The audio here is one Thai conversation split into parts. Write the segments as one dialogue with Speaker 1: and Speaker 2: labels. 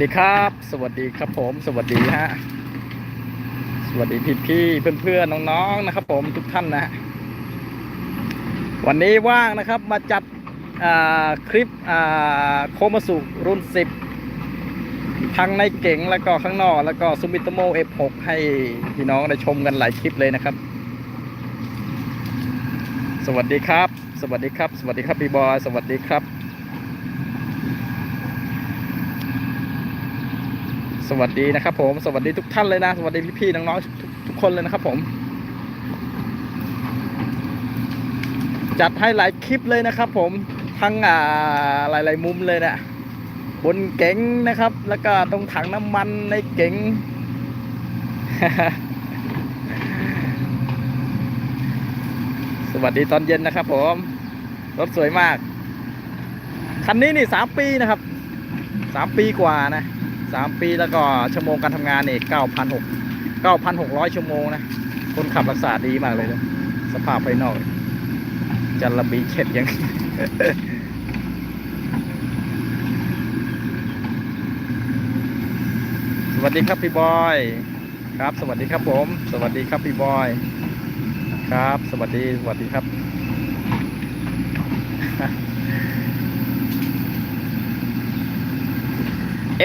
Speaker 1: วัสดีครับ สวัสดีครับผม สวัสดีฮะ สวัสดีพี่พี่เพื่อนเพื่อนๆน้องๆนะครับ ผมทุกท่านนะฮะวันนี้ว่างนะครับมาจัดคลิปโคมาสุรุ่น 10 ทั้งในเก๋งแล้วก็ข้างนอก แล้วก็ซูมิโตโม F6 ให้พี่น้องได้ชมกันหลายคลิปเลยนะครับ สวัสดีครับ สวัสดีครับ สวัสดีครับพี่บอยสวัสดีครับ สวัสดีนะครับผมสวัสดีทุกท่านเลยนะ สวัสดีพี่ๆน้องๆทุกทุกคนเลยนะครับผม จัดให้หลายคลิปเลยนะครับ ผมทั้งอ่าหลาย ๆ มุมเลยเนะี่ยบนเก๋งนะครับ แล้วก็ตรงถังน้ำมันในเก๋งสวัสดีตอนเย็นนะครับ ผมรถสวยมาก คันนี้นี่สามปีนะครับสามปีกว่านะ สามปีแล้วก็ชั่วโมงการทำงานนี่เก้าพันหกเก้าพันหกร้อยชั่วโมงนะ คนขับรักษาดีมากเลยนะสภาพภายนอก จันระบีเช็ดยังสวัสดีครับพี่บอย ครับ สวัสดีครับผม สวัสดีครับพี่บอย ครับ สวัสดี สวัสดีครับ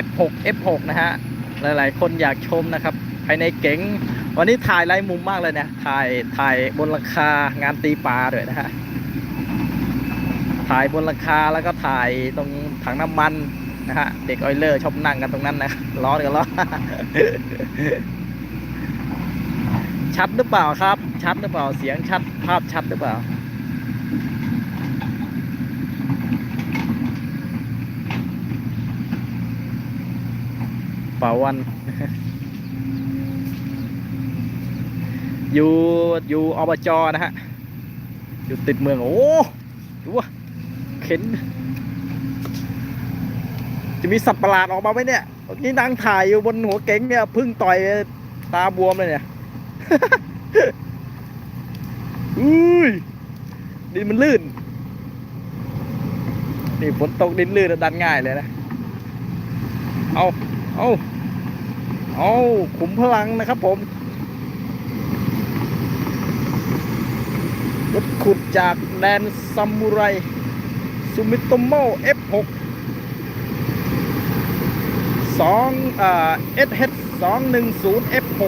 Speaker 1: F6 F6 นะฮะ หลายๆ คนอยากชมนะครับ ภายในเก๋ง วันนี้ถ่ายหลายมุมมากเลยเนะถ่าย ถ่ายบนหลังคางานตีปลาด้วยนะฮะ ถ่ายบนหลังคาแล้วก็ถ่ายตรงถังน้ำมันนะฮะ เด็กออยเลอร์ชอบนั่งกันตรงนั้นนะล้อกันล้อชัดหรือเปล่าครับ ชัดหรือเปล่า เสียงชัด ภาพชัดหรือเปล่าาวันอยู่อยู่อบจนะฮะ อยู่ติดเมือง โอ้ดูว่าเข็น จะมีสัตว์ประหลาดออกมาไหมเนี่ยเมื่นั่งถ่ายอยู่บนหัวเก๋งเนี่ยพึ่งต่อยตาบวมเลยเนี่ยอุ้ยดินมันลื่น นี่ฝนตกดินลื่นดันง่ายเลยนะ เอาเอา เอาขุมพลังนะครับผมรถขุดจากแดนซัมมูไรซูมิโตโม F6 สองอ่า SH สองหนึ่งศูนย์ F6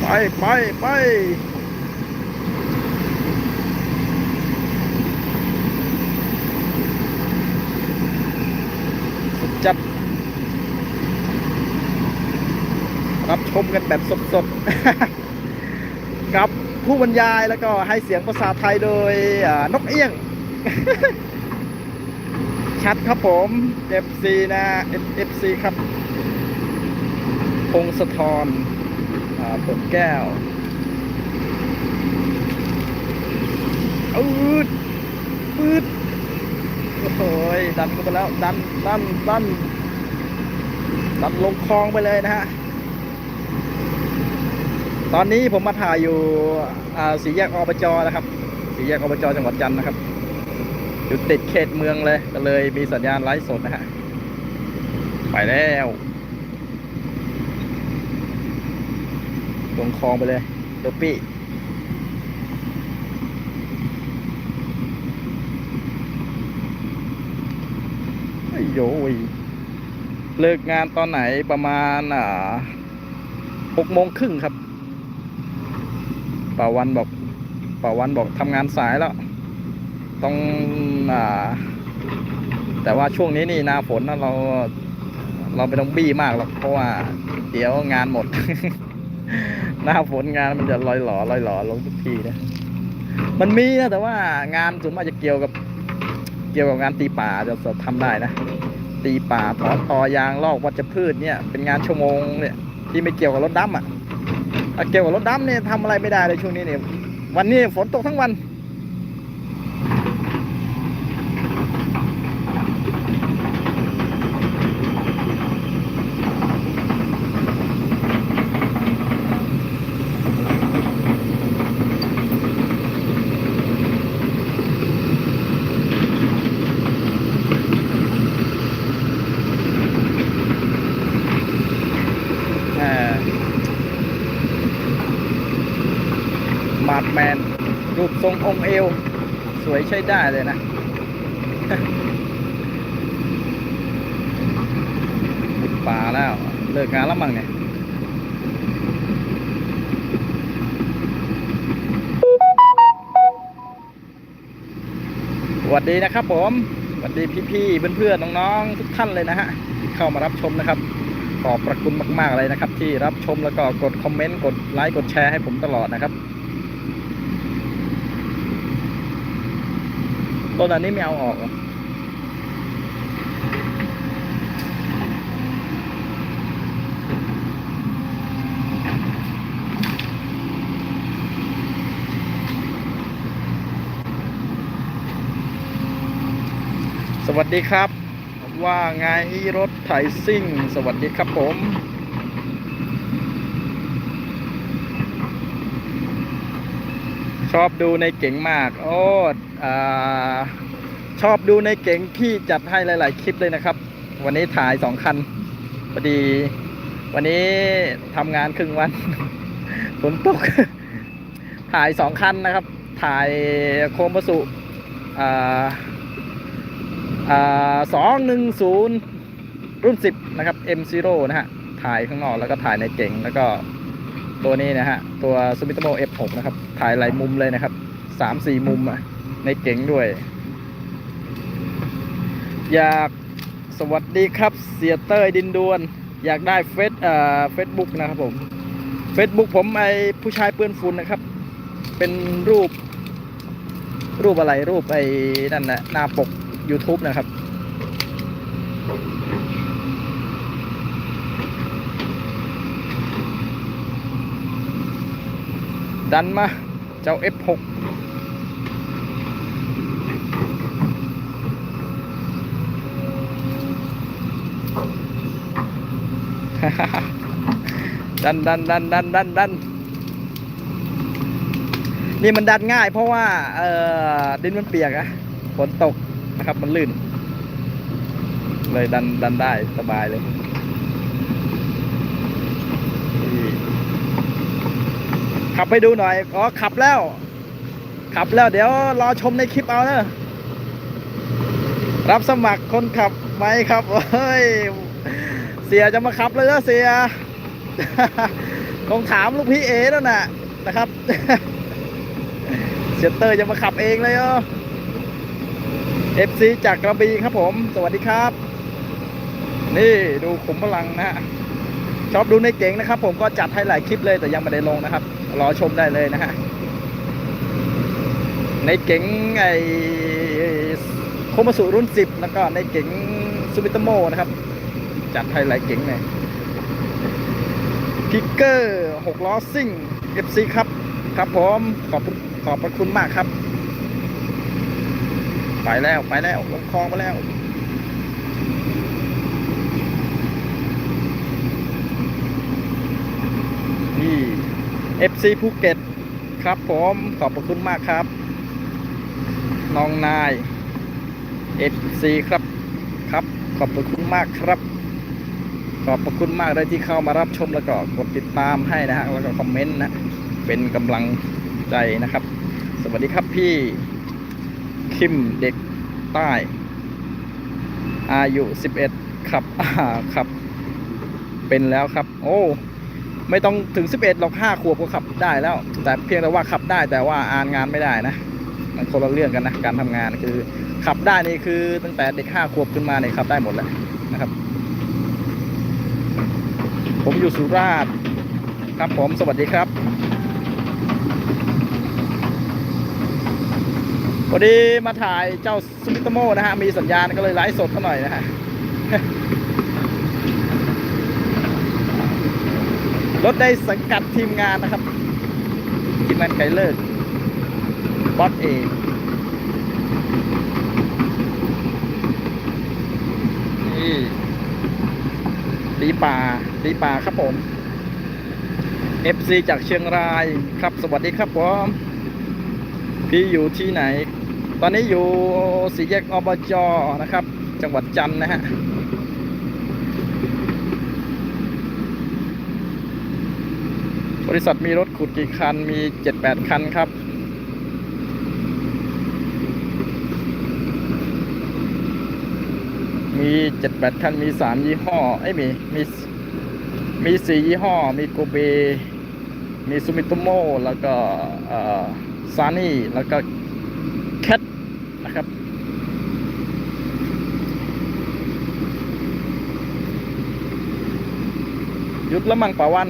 Speaker 1: ไปไปไปจัด รับชมกันแบบสดๆ กับผู้บรรยายแล้วก็ให้เสียงภาษาไทยโดยนกเอี้ยง ชัดครับผม FC นะ FC ครับพงศธรผลแก้วอืดอืดโอ้โหยดันกันไปแล้ว ดัน ดัน ดัน ดันลงคลองไปเลยนะฮะ ตอนนี้ผมมาถ่ายอยู่สีแยกอบจนะครับ สีแยกอบจจังหวัดจันทร์นะครับ อยู่ติดเขตเมืองเลย ก็เลยมีสัญญาณไลฟ์สดนะฮะ ไปแล้วลงคลองไปเลยโดปี้โยยเลิกงานตอนไหนประมาณอ่าหกโมงครึ่งครับ ป่าวันบอกป่าวันบอกทำงานสายแล้ว ต้องอ่าแต่ว่าช่วงนี้นี่หนาฝนนะเรา เราไม่ต้องบี้มากหรอกเพราะว่าเดี๋ยวงานหมด หน้าฝนงานมันจะลอยหล่อลอยหล่อลงทุกทีนะมันมีนะแต่ว่างานส่วนมากจะเกี่ยวกับเกี่ยวกับงานตีป่าจะทำได้นะ ตีป่าถอนตอยางลอกวัชพืชเนี่ย เป็นงานชั่วโมงเนี่ยที่ไม่เกี่ยวกับรถดำอะ เกี่ยวกับรถดำเนี่ยทำอะไรไม่ได้เลยช่วงนี้เนี่ยวันนี้ฝนตกทั้งวัน เอว สวยใช้ได้เลยนะมุดป่าแล้ว เลิกงานแล้วมั้งเนี่ยสวัสดีนะครับผมสวัสดีพี่ๆเพื่อนๆน้องๆทุกท่านเลยนะฮะที่เข้ามารับชมนะครับขอบพระคุณมากๆเลยนะครับ ที่รับชมแล้วก็กดคอมเมนต์กดไลค์กดแชร์ให้ผมตลอดนะครับ ต้นอันนี้ไม่เอาออกสวัสดีครับ ว่าไงรถไถซิ่ง สวัสดีครับผม ชอบดูในเก๋งมาก โอ้อชอบดูในเก๋งที่จัดให้หลาย ๆ คลิปเลยนะครับ วันนี้ถ่ายสองคันพอดี วันนี้ทำงานครึ่งวันฝนตก ถ่ายสองคันนะครับ ถ่ายโคมประสุสองหนึ่งศูนย์รุ่นสิบนะครับ M Zero นะฮะ ถ่ายข้างนอกแล้วก็ถ่ายในเก่งแล้วก็ ตัวนี้นะฮะ ตัว Sumitomo F6 นะครับ ถ่ายหลายมุมเลยนะครับสามสี่มุมอะ ในเก่งด้วย อยากสวัสดีครับ เสียเต้ยดินดวน อยากได้เฟซเอ่อเฟซบุ๊กนะครับผมเฟซบุ๊กผมไอผู้ชายเปื้อนฝุ่นนะครับ เป็นรูป รูปอะไรรูปไอ้นั่นนะหน้าปก YouTube นะครับ ดันมา เจ้า F6 ดันดันดันดันดันดันนี่มันดันง่ายเพราะว่า เออดินมันเปียกอะฝนตกนะครับมันลื่น เลยดันดันได้สบายเลย ขับไปดูหน่อย อ๋อ ขับแล้ว ขับแล้วเดี๋ยวรอชมในคลิปเอาเนอะรับสมัครคนขับไหมครับ เฮ้ย เสียจะมาขับเลยนะเสีย คงถามลูกพี่เอแล้วน่ะนะครับ เสียเตอร์จะมาขับเองเลยเหรอ FC จากกระบี่ครับผม สวัสดีครับ นี่ดูขุมพลังนะฮะชอบดูในเก๋งนะครับ ผมก็จัดให้หลายคลิปเลยแต่ยังไม่ได้ลงนะครับ รอชมได้เลยนะฮะ ในเก๋งไอโคมาสุรุ่น 10 แล้วก็ในเก๋งซูบิโตโมนะครับ จัดให้หลายเก๋งเลยพิกเกอร์6ล้อซิ่ง FC ครับ ครับผมขอบขอบพระคุณมากครับ ไปแล้วไปแล้วลงคลองไปแล้ว นี่ FC ภูเก็ตครับผมขอบพระคุณมากครับ น้องนาย FC ครับครับ ขอบพระคุณมากครับ ขอบพระคุณมากเลยที่เข้ามารับชมแล้วก็กดติดตามให้นะฮะแล้วก็คอมเมนต์นะเป็นกำลังใจนะครับ สวัสดีครับพี่คิมเด็กใต้ อายุ 11 ครับอ่าครับ เป็นแล้วครับ โอ้ ไม่ต้องถึง 11หรอก5ขวบก็ขับได้แล้ว แต่เพียงแต่ว่าขับได้แต่ว่าอ่านงานไม่ได้นะ มันคนละเรื่องกันนะ การทำงานคือ ขับได้นี่คือตั้งแต่เด็ก5ขวบขึ้นมาเนี่ยขับได้หมดแล้วนะครับ ผมอยู่สุราษฎร์ครับผมสวัสดีครับพอดีมาถ่ายเจ้าซูมิโตโมนะฮะ มีสัญญาณก็เลยไลฟ์สดเขาหน่อยนะฮะ รถได้สังกัดทีมงานนะครับ ทีมงานไกลเลิกบอสเอนี่ดีป่าดีป่าครับผม FC จากเชียงรายครับ สวัสดีครับผมพี่อยู่ที่ไหน ตอนนี้อยู่สีแยกอบจนะครับ จังหวัดจันทร์นะฮะ บริษัทมีรถขุดกี่คัน มีเจ็ดแปดคันครับ มีเจ็ดแปดคัน มีสามยี่ห้อ ไอ้มี มี มีสี่ยี่ห้อ มีโกเบ มีซูมิโตโม แล้วก็ซานี่ แล้วก็แคทนะครับหยุดแล้วมั่งป่าวัน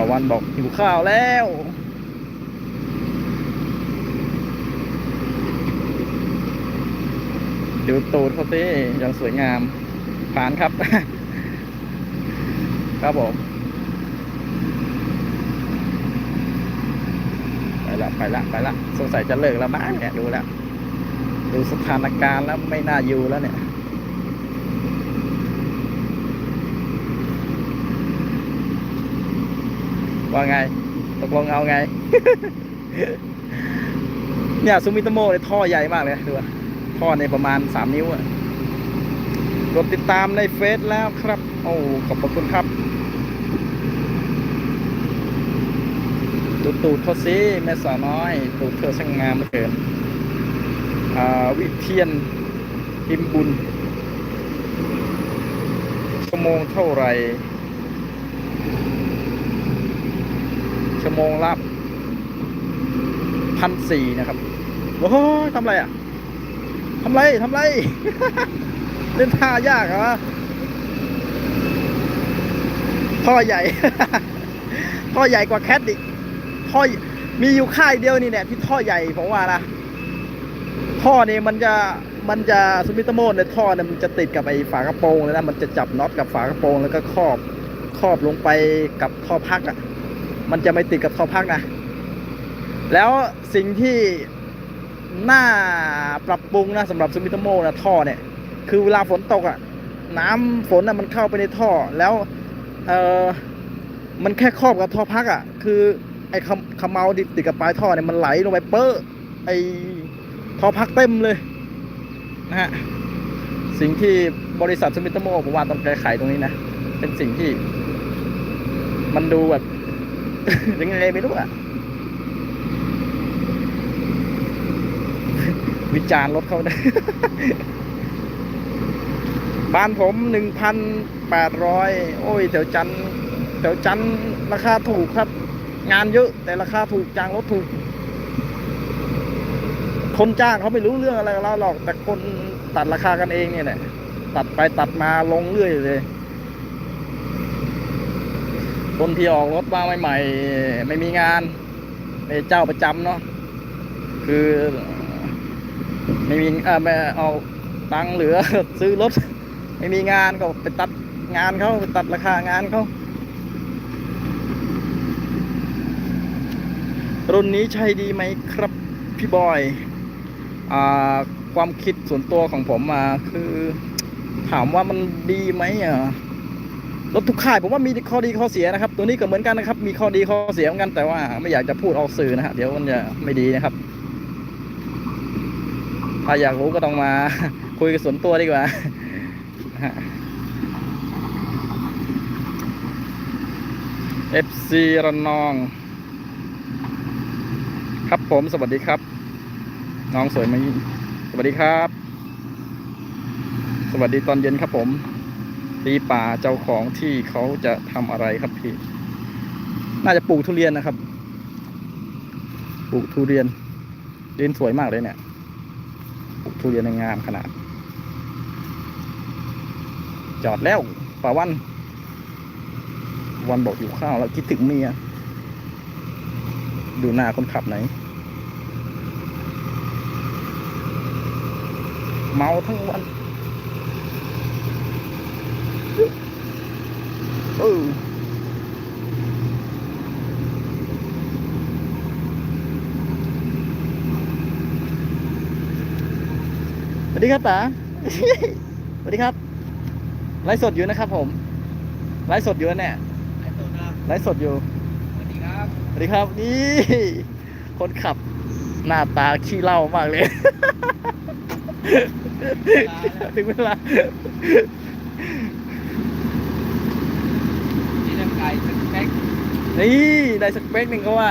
Speaker 1: าวันบอกหิวข้าวแล้วดูตูดเขาสิอย่างสวยงามผ่านครับ ครับผม ไปละไปละไปละสงสัยจะเลิกแล้วมั้งเนี่ยดูแล้ว ดูสถานการณ์แล้วไม่น่าอยู่แล้วเนี่ย ว่าไง ตกลงเอาไง เนี่ยซูมิโตโมเนี่ยท่อใหญ่มากเลยดูว่าท่อในประมาณ3นิ้วอะกดติดตามในเฟซแล้วครับ โอ้ขอบคุณครับดูตูดเขาสิแม่สาวน้อย ตูดเธอช่างงามเหลือเกินวิเทียนพิมพ์บุญชั่วโมงเท่าไหร่ ชั่วโมงละพันสี่นะครับโอ้โหทำไรอะทำไรทำไร เล่นท่ายากเหรอท่อใหญ่ ท่อใหญ่กว่าแคทอีกท่อมีอยู่ค่ายเดียวนี่แหละที่ท่อใหญ่ผมว่านะท่อนี่มันจะมันจะสมิตโมนในท่อเนี่ยมันจะติดกับไอ้ฝากระโปรงเลยนะมันจะจับน็อตกับฝากระโปรงแล้วก็ครอบครอบลงไปกับท่อพักอะ มันจะไม่ติดกับท่อพักนะ แล้วสิ่งที่น่าปรับปรุงนะสำหรับซูมิโตโมนะท่อเนี่ย คือเวลาฝนตกอะ่ะ น้ำฝนอะมันเข้าไปในท่อแล้วเออมันแค่ครอบกับท่อพักอะ่ะ คือไอ้ขมขมเมาดิติดกับปลายท่อเนี่ยมันไหลลงไปเป้อไอ้ท่อพักเต็มเลยนะฮะสิ่งที่บริษัทซูมิโตโมผมว่าต้องแก้ไขตรงนี้นะ เป็นสิ่งที่ มันดูแบบ ยังไงไม่รู้อะ วิจารณ์รถเขาได้บ้านผมหนึ่งพันแปดร้อยโอ้ยแถวจันทร์แถวจันทร์ราคาถูกครับ งานเยอะ แต่ราคาถูกจ้างรถถูก คนจ้างเขาไม่รู้เรื่องอะไรกับเราหรอก แต่คนตัดราคากันเองเนี่ยแหละตัดไปตัดมาลงเรื่อยเลย คนที่ออกรถมาใหม่ๆไม่มีงานเป็นเจ้าประจำเนาะคือไม่มีเออเอาตังค์เหลือซื้อรถ ไม่มีงานก็ไปตัดงานเขาไปตัดราคางานเขารุ่นนี้ใช่ดีไหมครับพี่บอยอความคิดส่วนตัวของผมมาคือ ถามว่ามันดีไหมอะ รถทุกค่ายผมว่ามีข้อดีข้อเสียนะครับ ตัวนี้ก็เหมือนกันนะครับ มีข้อดีข้อเสียเหมือนกันแต่ว่าไม่อยากจะพูดออกสื่อนะฮะเดี๋ยวมันจะไม่ดีนะครับ ถ้าอยากรู้ก็ต้องมาคุยกันส่วนตัวดีกว่านะฮะ FC ระนอง ครับผมสวัสดีครับ น้องสวยไหมสวัสดีครับ สวัสดีตอนเย็นครับผม ตีป่าเจ้าของที่เขาจะทำอะไรครับพี่ น่าจะปลูกทุเรียนนะครับ ปลูกทุเรียนดินสวยมากเลยเนี่ย ปลูกทุเรียนในงามขนาด จอดแล้วป่าวัน วันบอกอยู่ข้าวแล้วคิดถึงเมีย ดูหน้าคนขับไหน เมาทั้งวัน เออสวัสดีครับป๋าสวัสดีครับ ไลฟ์สดอยู่นะครับผม ไลฟ์สดอยู่นะเนี่ย
Speaker 2: ไอ้ตัวนะ
Speaker 1: ไลฟ์สดอยู่
Speaker 2: สวัสดีครับ
Speaker 1: สวัสดีครับ นี่ คนขับหน้าตาขี้เหล้ามากเลย ถึงเวลา
Speaker 2: นี่ร่างกายสเปค
Speaker 1: นี่ได้สเป๊กหนึ่งก็ว่า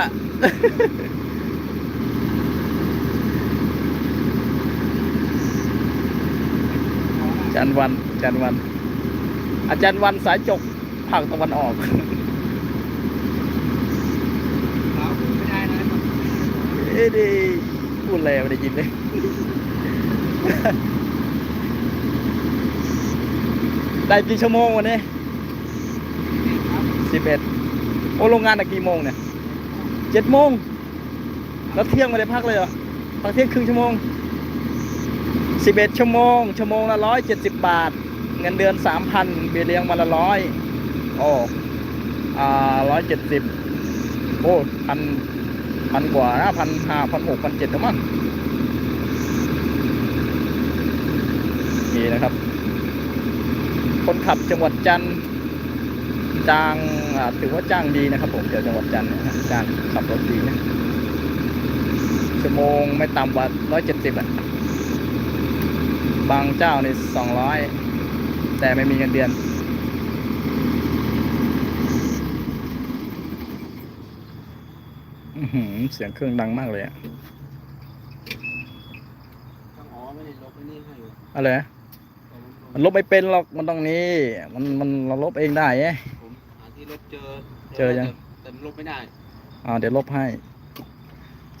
Speaker 2: ของ
Speaker 1: อาจารวันอาจารวัน อาจารย์วันสายจกภาคตะวันออก
Speaker 2: เขาไม่ได้นะ
Speaker 1: เอ้ยดิพูดอะไรไม่ได้ยินเลยได้กี่ชั่วโมงวันนี้สิบเอ็ด โอ้โรงงานอะกี่โมงเนี่ยเจ็ดโมงแล้วเที่ยงไม่ได้พักเลยเหรอพักเที่ยงครึ่งชั่วโมงสิบเอ็ดชั่วโมง ชั่วโมงละร้อยเจ็ดสิบบาท เงินเดือนสามพันเบี้ยเลี้ยงวันละร้อยโอ้อ่าร้อยเจ็ดสิบโอ้พันพันกว่านะพันห้าพันหกพันเจ็ดมั้งนี่นะครับ คนขับจังหวัดจันทร์ จ้างถือว่าจ้างดีนะครับผมเดี๋ยวจังหวัดจันทร์จ้างขับรถดีนะชั่วโมงไม่ต่ำกว่าร้อยเจ็ดสิบอะบางเจ้าในสองร้อยแต่ไม่มีเงินเดือนอืเสียงเครื่องดังมากเลยอะ
Speaker 2: ช่างอ๋อไม่ได้ลบไอ้นี่ให้อยู่
Speaker 1: อะไรมันลบไม่เป็นหรอก มันต้องนี้ มันมันเราลบเองได้ไง
Speaker 2: ผมหาที่ลบเจอ
Speaker 1: เจอยัง
Speaker 2: แต่มันลบไม่ได้
Speaker 1: อ่าเดี๋ยวลบให้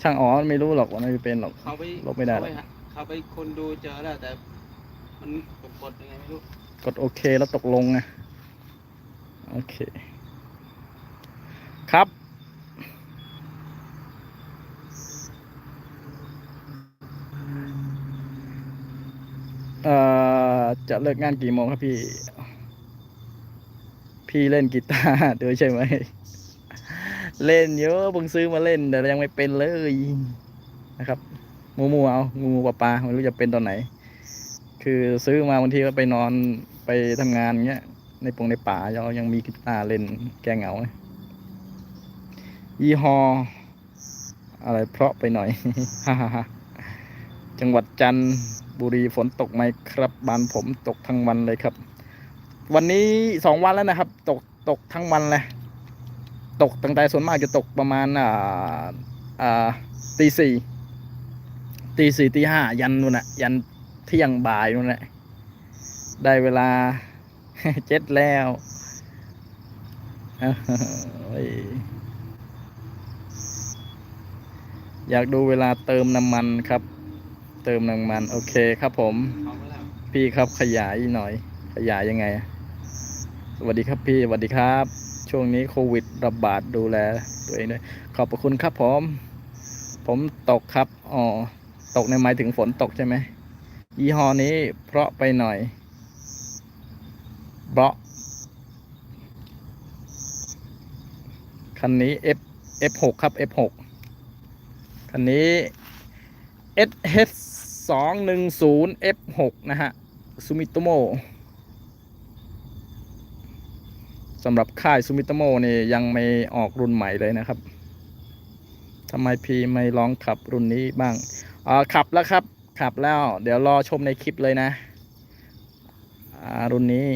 Speaker 1: ช่างอ๋อไม่รู้หรอกว่าไม่เป็นหรอก
Speaker 2: เขาไป
Speaker 1: ลบไม่ได้หร
Speaker 2: เขา
Speaker 1: อก
Speaker 2: ปหาเขาไปคนดูเจอแล้วแต่ มันกดกดยังไงไม่รู้
Speaker 1: กดโอเคแล้วตกลงไงโอเค ครับ เอ่อ จะเลิกงานกี่โมงครับพี่ พี่เล่นกีตาร์ด้วยใช่ไหม เล่นเยอะเพิ่งซื้อมาเล่นแต่ยังไม่เป็นเลยนะครับมูมูเอางูปลาปลาไม่รู้จะเป็นตอนไหน คือซื้อมาบางทีก็ไปนอนไปทำงานเงี้ย ในปงในป่าเรายังมีกีตาร์เล่นแก้เหงานะยี่ห้ออะไรเพราะไปหน่อยฮ่าฮ่จังหวัดจันทบุรีฝนตกไหมครับ บ้านผมตกทั้งวันเลยครับ วันนี้สองวันแล้วนะครับ ตกตกทั้งวันเลยตกตั้งแต่ส่วนมากจะตกประมาณอ่าอ่าตีสี่ตีสี่ตีห้ายันนู่นน่ะ ยันเที่ยงบ่ายนู่นแหละได้เวลาเจ็ดแล้วโอ้ยอยากดูเวลาเติมน้ำมันครับ เติมน้ำมัน โอเคครับผม
Speaker 2: เขาไปแล้ว
Speaker 1: พี่ครับขยายหน่อย ขยายยังไง สวัสดีครับพี่สวัสดีครับ ช่วงนี้โควิดระบาดดูแลตัวเองด้วยขอบพระคุณครับผม ผมตกครับอ๋อตกในหมายถึงฝนตกใช่ไหมยี่ห้อนี้เพราะไปหน่อยเพราะคันนี้ F F6 ครับ F6 คันนี้ SH 210 F6 นะฮะซูมิโตโม สำหรับค่ายซูมิโตโมนี่ยังไม่ออกรุ่นใหม่เลยนะครับทำไมพี่ไม่ลองขับรุ่นนี้บ้างอ่าขับแล้วครับ ขับแล้ว เดี๋ยวรอชมในคลิปเลยนะอ่ารุ่นนี้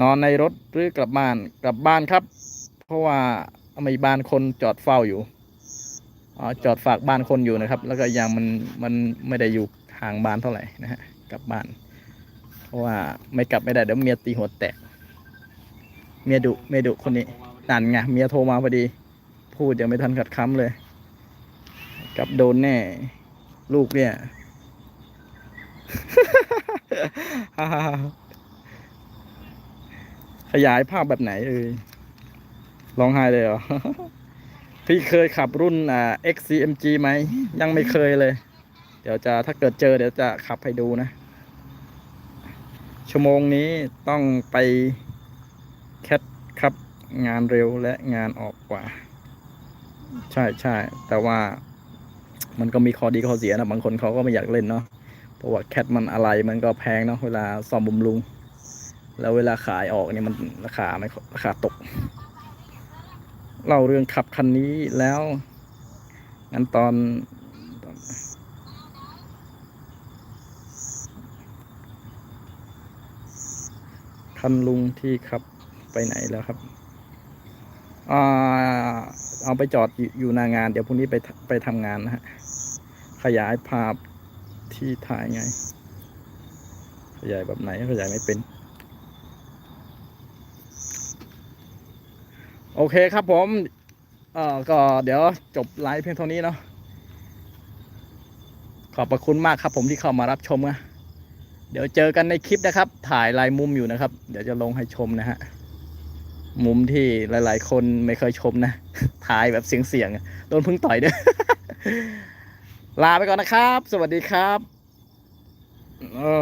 Speaker 1: นอนในรถหรือกลับบ้านกลับบ้านครับ เพราะว่ามีบ้านคนจอดเฝ้าอยู่อ๋อจอดฝากบ้านคนอยู่นะครับ แล้วก็อย่างมันมันไม่ได้อยู่ห่างบ้านเท่าไหร่นะฮะกลับบ้าน เพราะว่าไม่กลับไม่ได้เดี๋ยวเมียตีหัวแตก เมียดุเมียดุคนนี้
Speaker 2: ดี
Speaker 1: นั่นไงเมียโทรมาพอดี พูดยังไม่ทันขัดคำเลย กับโดนแน่ ลูกเนี่ยขยายภาพแบบไหนเอ่ยร้องไห้เลยเหรอ พี่เคยขับรุ่นอ่า XCMG ไหม ยังไม่เคยเลย เดี๋ยวจะถ้าเกิดเจอเดี๋ยวจะขับให้ดูนะ ชั่วโมงนี้ต้องไป แคทครับงานเร็วและงานออกกว่า ใช่ใช่แต่ว่ามันก็มีข้อดีข้อเสียนะบางคนเขาก็ไม่อยากเล่นเนาะเพราะว่าแคทมันอะไรมันก็แพงเนาะเวลาซ่อมบำรุง แล้วเวลาขายออกเนี่ยมันราคาไม่ราคาตกเล่าเรื่องขับคันนี้แล้วงั้นตอนตอนคันลุงที่ขับ ไปไหนแล้วครับอเอาไปจอดอยู่นางาน เดี๋ยวพรุ่งนี้ไปไปทำงานนะฮะ ขยายภาพที่ถ่ายไง ขยายแบบไหนขยายไม่เป็น โอเคครับผมเอ่อก็เดี๋ยวจบไลฟ์เพียงเท่านี้เนาะขอบพระคุณมากครับผมที่เข้ามารับชมนะเดี๋ยวเจอกันในคลิปนะครับ ถ่ายลายมุมอยู่นะครับ เดี๋ยวจะลงให้ชมนะฮะ มุมที่หลาย ๆ คนไม่เคยชมนะถ่ายแบบเสียงๆโดนพึ่งต่อยด้วยลาไปก่อนนะครับ สวัสดีครับโอ้